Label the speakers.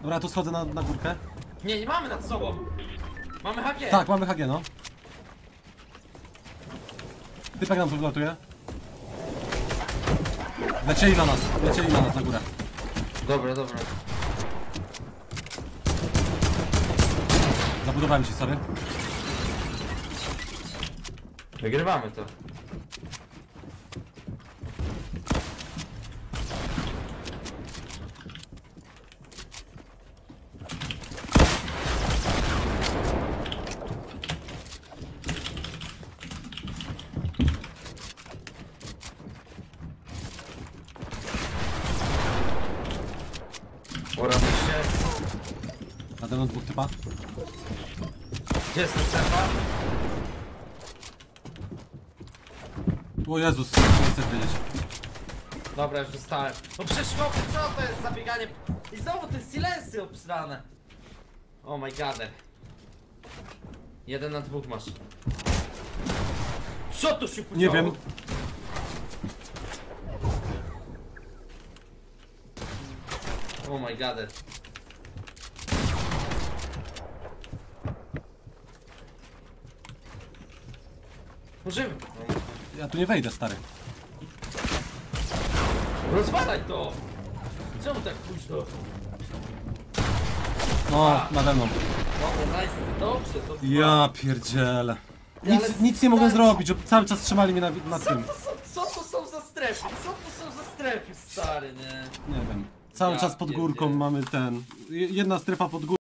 Speaker 1: Dobra, ja tu schodzę na, na górkę.
Speaker 2: Nie, nie mamy nad sobą. Mamy HG.
Speaker 1: Tak, mamy HG, no. Typek nam tu wlatuje. Lecieli na nas, lecieli na nas na górę.
Speaker 2: Dobra, dobra.
Speaker 1: Zabudowałem ci, sorry.
Speaker 2: Wygrywamy to. Pora się.
Speaker 1: Nade mną dwóch typa.
Speaker 2: Gdzie jest ta strefa?
Speaker 1: O Jezus, nie chcę wiedzieć.
Speaker 2: Dobra, już dostałem. No przecież chłopie, co to jest zabieganie? I znowu te silensy obsrane. Oh my god. Jeden na dwóch masz. Co tu się podziało?
Speaker 1: Nie wiem.
Speaker 2: Oh my god. Możemy.
Speaker 1: Ja tu nie wejdę, stary.
Speaker 2: Rozwalaj to! Czemu tak późno?
Speaker 1: O, nade mną.
Speaker 2: Dobra, nice. Dobrze, to
Speaker 1: Ja pierdzielę. Nic,
Speaker 2: ale-
Speaker 1: nic nie mogłem
Speaker 2: tak.
Speaker 1: zrobić, bo cały czas trzymali mnie na, na
Speaker 2: Co
Speaker 1: tym.
Speaker 2: to, są, co to są za strefy? Co to są za strefy, stary, nie?
Speaker 1: Nie wiem. Cały
Speaker 2: Ja
Speaker 1: czas pod górką mamy ten. Jedna strefa pod górką.